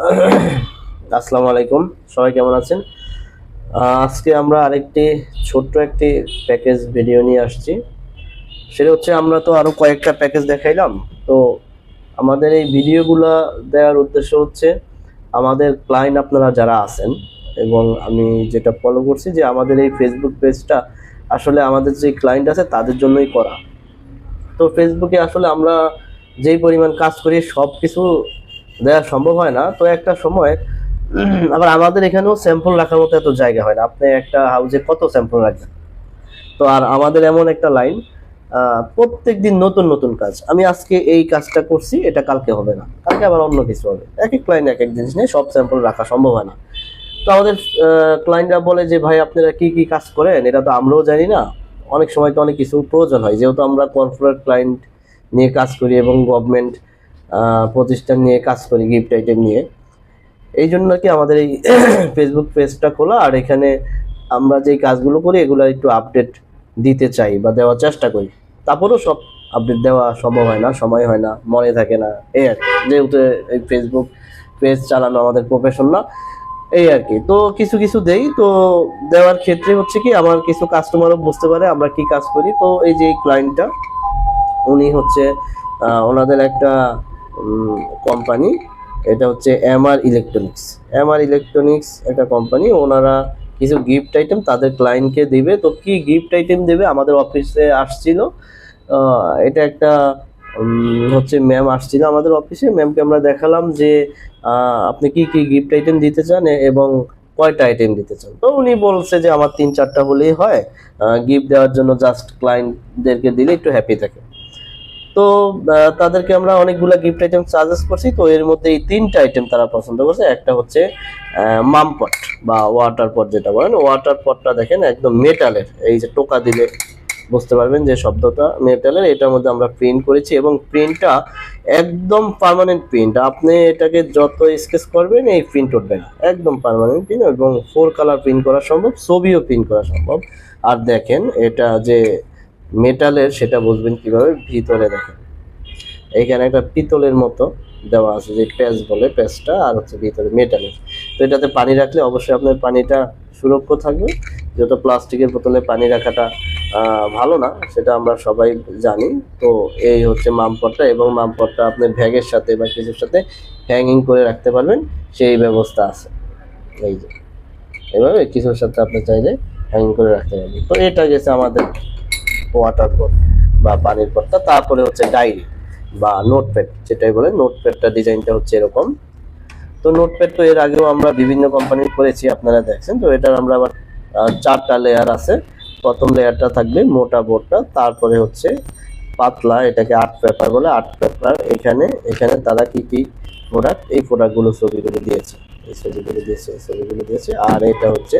আসসালামু আলাইকুম। সবাই কেমন আছেন? আজকে আমরা আরেকটি ছোট্ট একটি প্যাকেজ ভিডিও নিয়ে আসছি। সেটা হচ্ছে আমরা তো আরও কয়েকটা প্যাকেজ দেখাইলাম। তো আমাদের এই ভিডিওগুলো দেওয়ার উদ্দেশ্য হচ্ছে আমাদের ক্লায়েন্ট আপনারা যারা আছেন, এবং আমি যেটা ফলো করছি যে আমাদের এই ফেসবুক পেজটা আসলে আমাদের যে ক্লায়েন্ট আছে তাদের জন্যই করা। তো ফেসবুকে আসলে আমরা যেই পরিমাণ কাজ করি সব কিছু দেওয়া সম্ভব হয় না। তো একটা সময়, আবার আমাদের এখানেও স্যাম্পল রাখার মতো এত জায়গা হয় না। আপনি একটা হাউজে কত স্যাম্পল রাখবেন? তো আর আমাদের এমন একটা লাইন প্রত্যেক দিন নতুন নতুন কাজ। আমি আজকে এই কাজটা করছি, এটা কালকে হবে না। কালকে আবার অন্য কিছু হবে। এক এক ক্লায়েন্ট এক এক জিনিস নিয়ে সব স্যাম্পল রাখা সম্ভব হয় না। তো আমাদের ক্লায়েন্টরা বলে যে, ভাই, আপনারা কি কি কাজ করেন? এটা তো আমরাও জানি না। অনেক সময় তো অনেক কিছু প্রয়োজন হয়। যেহেতু আমরা কর্পোরেট ক্লায়েন্ট নিয়ে কাজ করি এবং গভর্নমেন্ট প্রতিষ্ঠান নিয়ে কাজ করি গিফট আইটেম নিয়ে। এই জন্য কি আমাদের এই ফেসবুক পেজটা খোলা। আর এখানে আমরা যেই কাজগুলো করি, এগুলো একটু আপডেট দিতে চাই বা দেওয়ার চেষ্টা করি। তারপরেও সব আপডেট দেওয়া সম্ভব হয় না, সময় হয় না, মনে থাকে না। এই আর কি। যেহেতু এই ফেসবুক পেজ চালানো আমাদের প্রফেশন না, এই আর কি। তো কিছু কিছু দেই। তো দেওয়ার ক্ষেত্রে হচ্ছে কি, আমার কিছু কাস্টমারও বুঝতে পারে আমরা কি কাজ করি। তো এই যে ক্লায়েন্টটা উনি হচ্ছে ওনাদের একটা কোম্পানি এটা হচ্ছে এমআর ইলেকট্রনিক্স এমআর ইলেকট্রনিক্স একটা কোম্পানি ওনারা কিছু গিফট আইটেম তাদের ক্লায়েন্টকে দিবে। তো কি গিফট আইটেম দেবে? আমাদের অফিসে আসছিল। এটা একটা হচ্ছে ম্যাম আসছিল আমাদের অফিসে ম্যামকে আমরা দেখালাম যে আপনি কি কি গিফট আইটেম দিতে চান এবং কয়টা আইটেম দিতে চান? তো উনি বলছে যে, আমার তিন চারটা হলেই হয়। গিফট দেওয়ার জন্য জাস্ট ক্লায়েন্টদেরকে দিলে একটু হ্যাপি থাকে। তো তাদেরকে আমরা অনেকগুলো গিফট আইটেম সাজেস্ট করছি। তো এর মধ্যে এই তিনটা আইটেম তারা পছন্দ করছে। একটা হচ্ছে মামপট বা ওয়াটার পট যেটা বলেন। ওয়াটার পটটা দেখেন একদম মেটালের এই যে টোকা দিলে বুঝতে পারবেন যে শব্দটা মেটালের এটার মধ্যে আমরা প্রিন্ট করেছি এবং প্রিন্টটা একদম পার্মানেন্ট প্রিন্ট আপনি এটাকে যত স্কেচ করবেন, এই প্রিন্ট উঠবে না। একদম পার্মানেন্ট প্রিন্ট এবং ফোর কালার প্রিন্ট করা সম্ভব, ছবিও প্রিন্ট করা সম্ভব। আর দেখেন, এটা যে মেটালের সেটা বুঝবেন কীভাবে, ভিতরে দেখেন। এখানে একটা পিতলের মতো দেওয়া আছে, যে প্যাচ বলে প্যাচটা, আর হচ্ছে ভিতরে মেটালের। তো এটাতে পানি রাখলে অবশ্যই আপনার পানিটা সুরক্ষিত থাকবে। যেহেতু প্লাস্টিকের বোতলে পানি রাখাটা ভালো না, সেটা আমরা সবাই জানি। তো এই হচ্ছে মামপটটা, এবং মামপটটা আপনি ব্যাগের সাথে বা কিছুর সাথে হ্যাঙ্গিং করে রাখতে পারবেন। সেই ব্যবস্থা আছে। এই যে। এভাবে কিছুর সাথে আপনি চাইলে হ্যাঙ্গিং করে রাখতে পারবেন। তো এটা গেছে আমাদের ওয়াটার পট বা পানির পটটা তারপরে হচ্ছে ডায়েরি বা নোটপ্যাড, যেটাই বলে নোটপ্যাডটা ডিজাইনটা হচ্ছে এরকম। তো নোটপ্যাড তো এর আগেও আমরা বিভিন্ন কোম্পানির করেছি, আপনারা দেখছেন। তো এটার আমরা আবার চারটা লেয়ার আছে। প্রথম লেয়ারটা থাকবে মোটা বোর্ডটা, তারপরে হচ্ছে পাতলা, এটাকে আর্ট পেপার বলে আর্ট পেপার। এখানে এখানে তারা কি কি প্রোডাক্ট এই প্রোডাক্টগুলো ছবিগুলো দিয়েছে। এই ছবিগুলো দিয়েছে, এই ছবিগুলো দিয়েছে। আর এটা হচ্ছে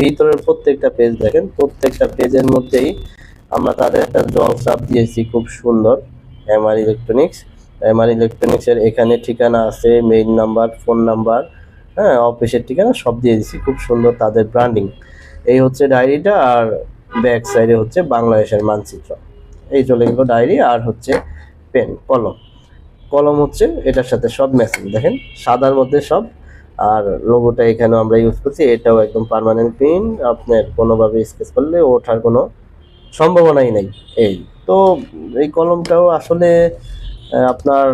ভিতরের প্রত্যেকটা পেজ দেখেন। প্রত্যেকটা পেজের মধ্যেই আমরা তাদের একটা জল চাপ দিয়েছি, খুব সুন্দর। MR electronics. এমআর ইলেকট্রনিক্সের এখানে ঠিকানা আছে মেইন নাম্বার ফোন নাম্বার হ্যাঁ অফিসের ঠিকানা সব দিয়ে দিছি খুব সুন্দর তাদের ব্র্যান্ডিং এই হচ্ছে ডায়েরিটা আর ব্যাক সাইডে হচ্ছে বাংলাদেশের মানচিত্র। এই চলে গেল ডায়েরি আর হচ্ছে পেন কলম। কলম হচ্ছে এটার সাথে সব ম্যাচিং দেখেন, সাদার মধ্যে সব। আর লোগোটা এখানেও আমরা ইউজ করছি, এটাও একদম পার্মানেন্ট পিন আপনার কোনোভাবে স্কেচ করলে ওঠার কোনো সম্ভাবনাই নেই। এই তো এই কলমটাও আসলে আপনার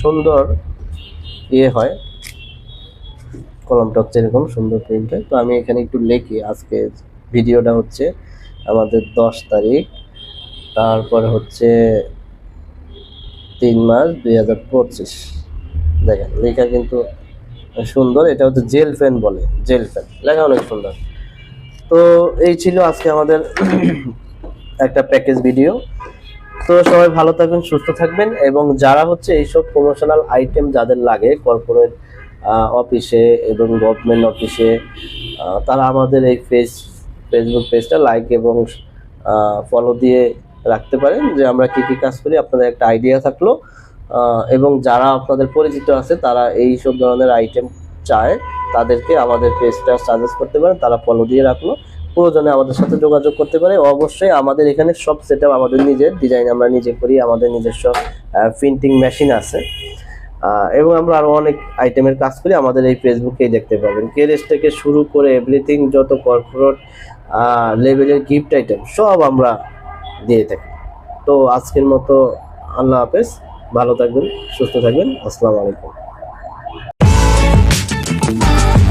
সুন্দর ইয়ে হয়। কলমটা হচ্ছে এরকম সুন্দর প্রিন্ট হয়। তো আমি এখানে একটু লিখি, আজকে ভিডিওটা হচ্ছে আমাদের দশ তারিখ, তারপরে হচ্ছে তিন মাস দুই হাজার পঁচিশ। দেখেন, লেখা কিন্তু সুন্দর, এটা হচ্ছে জেল পেন বলে, জেল পেন, লেখা অনেক সুন্দর। তো এই ছিল আজকে আমাদের একটা প্যাকেজ ভিডিও তো সবাই ভালো থাকবেন, সুস্থ থাকবেন এবং যারা হচ্ছে এইসব প্রমোশনাল আইটেম যাদের লাগে কর্পোরেট অফিসে এবং গভর্নমেন্ট অফিসে তারা আমাদের এই পেজ ফেসবুক পেজটা লাইক এবং ফলো দিয়ে রাখতে পারেন যে আমরা কী কী কাজ করি, আপনাদের একটা আইডিয়া থাকল। এবং যারা আপনাদের পরিচিত আছে তারা এই সব ধরনের আইটেম চায়, তাদেরকে আমাদের পেজটা সাজেস্ট করতে পারেন তারা ফলো দিয়ে রাখল। প্রয়োজনে আমাদের সাথে যোগাযোগ করতে পারে। অবশ্যই আমাদের এখানে সব সেট আমাদের নিজের ডিজাইন আমরা নিজে করি, আমাদের নিজস্ব প্রিন্টিং মেশিন আছে। এবং আমরা আরও অনেক আইটেমের কাজ করি, আমাদের এই ফেসবুকেই দেখতে পাবেন। কেরেস থেকে শুরু করে এভরিথিং যত কর্পোরেট লেভেলের গিফট আইটেম সব আমরা দিয়ে থাকি। তো আজকের মতো আল্লাহ হাফেজ। ভালো থাকবেন, সুস্থ থাকবেন। আসসালামু আলাইকুম। Thank you.